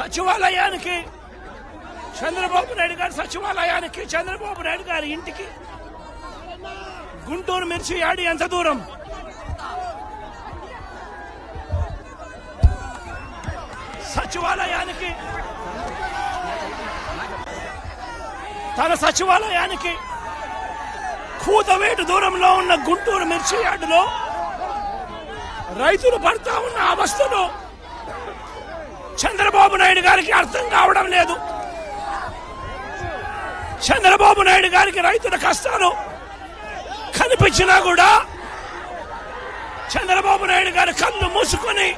సచివాలయానికి చంద్రబాబు నాయుడు గారి సచివాలయానికి చంద్రబాబు నాయుడు గారి ఇంటికి గుంటూరు మిర్చి యాడి ఎంత దూరం? సచివాలయానికి తన సచివాలయానికి కూతవేటు దూరంలో ఉన్న గుంటూరు మిర్చి యార్డులో రైతులు పడతా ఉన్న అవస్థలో చంద్రబాబు నాయుడు గారికి అర్థం కావడం లేదు. చంద్రబాబు నాయుడు గారికి రైతుల కష్టాలు కనిపించినా కూడా చంద్రబాబు నాయుడు గారి కళ్ళు మూసుకొని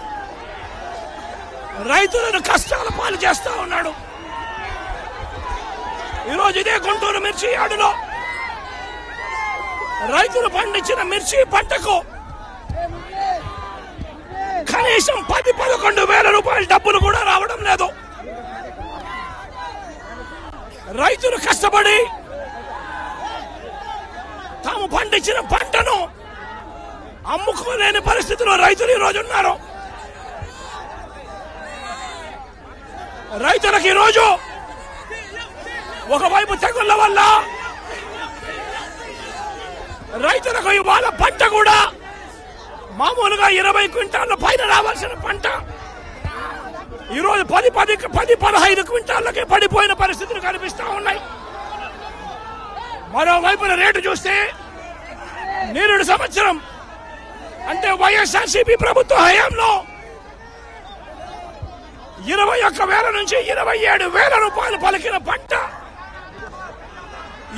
రైతులను కష్టాల పాలు చేస్తా ఉన్నాడు. ఈరోజు ఇదే గుంటూరు మిర్చి యార్డులో రైతులు పండించిన మిర్చి పంటకు కనీసం పది పదకొండు వేల రూపాయల డబ్బులు కూడా రావడం లేదు. రైతులు కష్టపడి తాము పండించిన పంటను అమ్ముకోలేని పరిస్థితిలో రైతులు ఈరోజు ఉన్నారు. రైతులకు ఈరోజు ఒకవైపు తెగుళ్ళ వల్ల రైతులకు ఇవాళ పంట కూడా మామూలుగా ఇరవై క్వింటాళ్ళ పైన రావాల్సిన పంట. ఈరోజు పది పది పది పదహైదు క్వింటాళ్ళకి పడిపోయిన పరిస్థితులు కనిపిస్తూ ఉన్నాయి. మరోవైపున రేటు చూస్తే నేరుడు సంవత్సరం. అంటే వైఎస్ఆర్సీపీ ప్రభుత్వ హయాంలో ఇరవై ఒక్క వేల నుంచి ఇరవై ఏడు వేల రూపాయలు పలికిన పంట.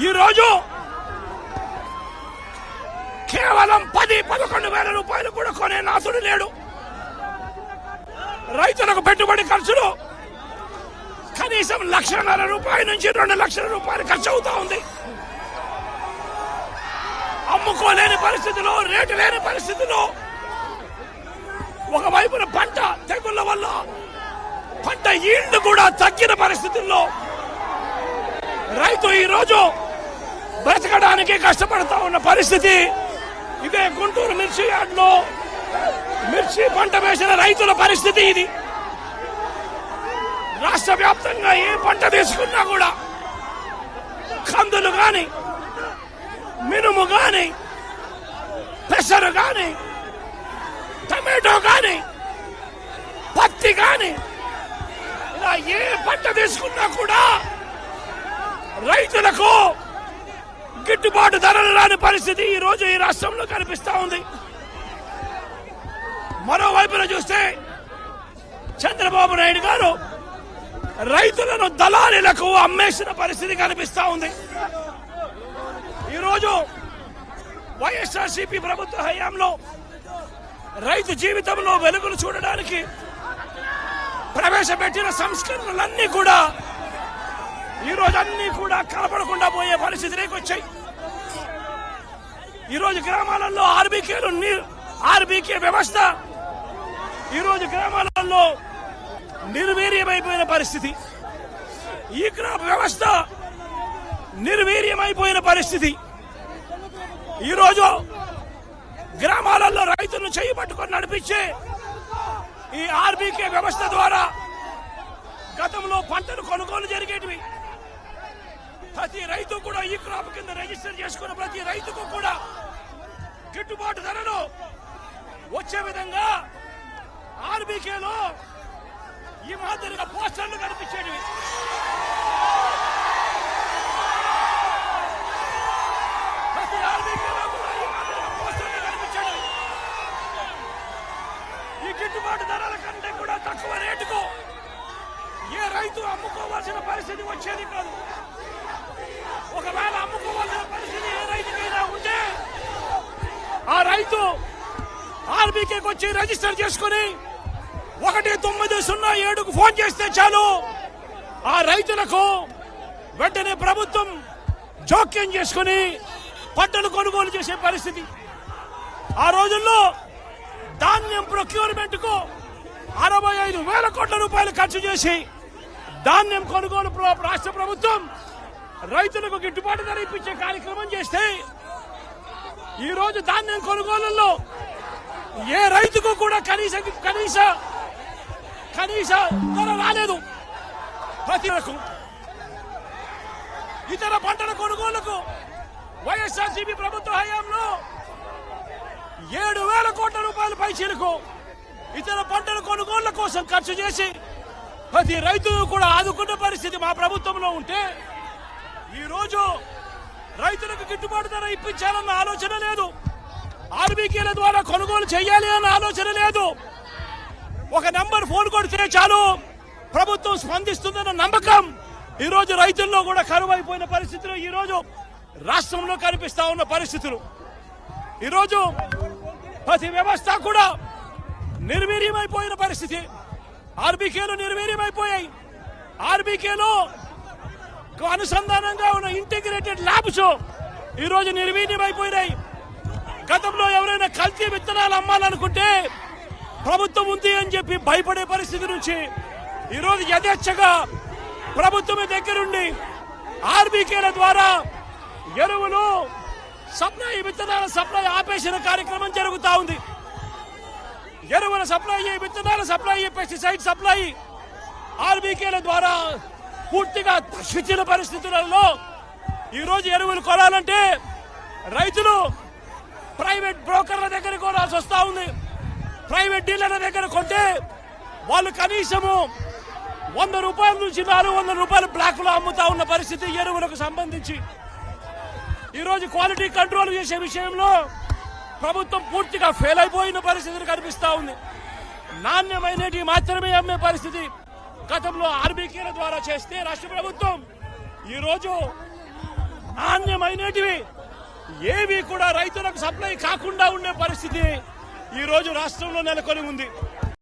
ఈరోజు కేవలం పది పదకొండు వేల రూపాయలు కూడా కొనే నాసుడు లేడు. రైతులకు పెట్టుబడి ఖర్చులు కనీసం లక్షన్నర రూపాయల నుంచి రెండు లక్షల రూపాయలు ఖర్చు అవుతా ఉంది. అమ్ముకోలేని పరిస్థితిలో రేటు లేని పరిస్థితిలో ఒకవైపున పంట తెగుళ్ళ వల్ల పంట ఈల్డ్ కూడా తగ్గిన పరిస్థితుల్లో రైతు ఈరోజు బ్రతకడానికి కష్టపడతా ఉన్న పరిస్థితి ఇదే గుంటూరు మిర్చి యార్డ్లో మిర్చి పంట వేసిన రైతుల పరిస్థితి ఇది. రాష్ట్ర వ్యాప్తంగా ఏ పంట తీసుకున్నా కూడా కందులు గాని మినుము గాని పెసరు గాని టమాటో గాని పత్తి గాని ఇలా ఏ పంట తీసుకున్నా కూడా రైతులకు గిట్టుబాటు ధరలు రాని పరిస్థితి ఈ రోజు ఈ రాష్ట్రంలో కనిపిస్తా ఉంది. మరోవైపున చూస్తే చంద్రబాబు నాయుడు గారు రైతులను దళారీలకు అమ్మేసిన పరిస్థితి కనిపిస్తా ఉంది. ఈరోజు వైఎస్ఆర్సీపీ ప్రభుత్వ హయాంలో రైతు జీవితంలో వెలుగులు చూడడానికి ప్రవేశపెట్టిన సంస్కరణలన్నీ కూడా ఈ రోజు అన్ని కూడా కనపడకుండా పోయే పరిస్థితిలోకి వచ్చాయి. ఈరోజు గ్రామాలలో ఆర్బీకేలు ఆర్బీకే వ్యవస్థ ఈరోజు గ్రామాలలో నిర్వీర్యమైపోయిన పరిస్థితి. ఈ క్రాప్ వ్యవస్థ నిర్వీర్యమైపోయిన పరిస్థితి. ఈరోజు గ్రామాలలో రైతులను చేయి పట్టుకొని నడిపించే ఈ ఆర్బీకే వ్యవస్థ ద్వారా గతంలో పంటలు కొనుగోలు జరిగేటివి. ప్రతి రైతు కూడా ఈ క్రాప్ కింద రిజిస్టర్ చేసుకున్న ప్రతి రైతుకు కూడా గిట్టుబాటు ధరలు వచ్చే విధంగా ఆర్బీకేలో ఈ మాదిరిగా పోస్టర్లు కనిపించేటివి ప్రతి ఆర్బీకేలో కూడా ఈ మాదిరిగా పోస్టర్లు కనిపించేటివి ఈ గిట్టుబాటు ధరల కంటే కూడా తక్కువ రేటుకు ఏ రైతు అమ్ముకోవాల్సిన పరిస్థితి వచ్చేది కాదు ఒకవేళ అమ్ముకోవాల్సిన పరిస్థితి ఏ రైతుకైనా ఉంటే ఆ రైతు ఆర్బీకేకి వచ్చి రిజిస్టర్ చేసుకుని ఒకటి తొమ్మిది సున్నా ఏడుకు ఫోన్ చేస్తే చాలు. ఆ రైతులకు వెంటనే ప్రభుత్వం జోక్యం చేసుకుని పంటలు కొనుగోలు చేసే పరిస్థితి. ఆ రోజుల్లో ధాన్యం ప్రొక్యూర్మెంట్కు అరవై ఐదు వేల కోట్ల రూపాయలు ఖర్చు చేసి ధాన్యం కొనుగోలు రాష్ట్ర ప్రభుత్వం రైతులకు గిట్టుబాటు ధర ఇప్పించే కార్యక్రమం చేస్తే ఈ రోజు ధాన్యం కొనుగోలులో ఏ రైతుకు కూడా కనీస కనీస కనీస ధర రాలేదు. ప్రతి ఇతర పంటల కొనుగోలుకు వైఎస్ఆర్సీపీ ప్రభుత్వ హయాంలో ఏడు వేల కోట్ల రూపాయల పైచీలకు ఇతర పంటల కొనుగోళ్ళ కోసం ఖర్చు చేసి ప్రతి రైతును కూడా ఆదుకున్న పరిస్థితి మా ప్రభుత్వంలో ఉంటే ఈ రోజు రైతులకు గిట్టుబాటు ధర ఇప్పించాలన్న ఆలోచన లేదు. ఆర్బీకేల ద్వారా కొనుగోలు చేయాలి అన్న ఆలోచన లేదు. ఒక నెంబర్ ఫోన్ కొడితే చాలు. ప్రభుత్వం స్పందిస్తుందన్న నమ్మకం. ఈ రోజు రైతుల్లో కూడా కరువైపోయిన పరిస్థితులు ఈ రోజు రాష్ట్రంలో కనిపిస్తా ఉన్న పరిస్థితులు. ఈరోజు ప్రతి వ్యవస్థ కూడా నిర్వీర్యమైపోయిన పరిస్థితి. ఆర్బీకేలు నిర్వీర్యమైపోయాయి. ఆర్బీకేలో అనుసంధానంగా ఉన్న ఇంటిగ్రేటెడ్ ల్యాబ్స్ ఈ రోజు నిర్వీర్యమైపోయినాయి. గతంలో ఎవరైనా కల్తీ విత్తనాలు అమ్మాలనుకుంటే ప్రభుత్వం ఉంది అని చెప్పి భయపడే పరిస్థితి నుంచి ఈ రోజు యథేచ్ఛగా ప్రభుత్వమే దగ్గరుండి ఆర్బీకేల ద్వారా ఎరువులు సప్లై విత్తనాల సప్లై ఆపేసిన కార్యక్రమం జరుగుతూ ఉంది. ఎరువుల సప్లై విత్తనాల సప్లై పెస్టిసైడ్ సప్లై ఆర్బీకేల ద్వారా పూర్తిగా దశించిన పరిస్థితులలో ఈరోజు ఎరువులు కొనాలంటే రైతులు ప్రైవేట్ బ్రోకర్ల దగ్గర కొనాల్సి వస్తా ఉంది. ప్రైవేట్ డీలర్ల దగ్గర కొంటే వాళ్ళు కనీసము వంద రూపాయల నుంచి నాలుగు వందల రూపాయలు బ్లాక్లో అమ్ముతా ఉన్న పరిస్థితి ఎరువులకు సంబంధించి. ఈరోజు క్వాలిటీ కంట్రోల్ చేసే విషయంలో ప్రభుత్వం పూర్తిగా ఫెయిల్ అయిపోయిన పరిస్థితులు కనిపిస్తూ ఉంది. నాణ్యమైనటి మాత్రమే అమ్మే పరిస్థితి. గతంలో ఆర్బీకేల ద్వారా చేస్తే రాష్ట్ర ప్రభుత్వం ఈరోజు నాణ్యమైనటివి. ఏవి కూడా రైతులకు సప్లై కాకుండా ఉండే పరిస్థితి ఈరోజు రాష్ట్రంలో నెలకొని ఉంది.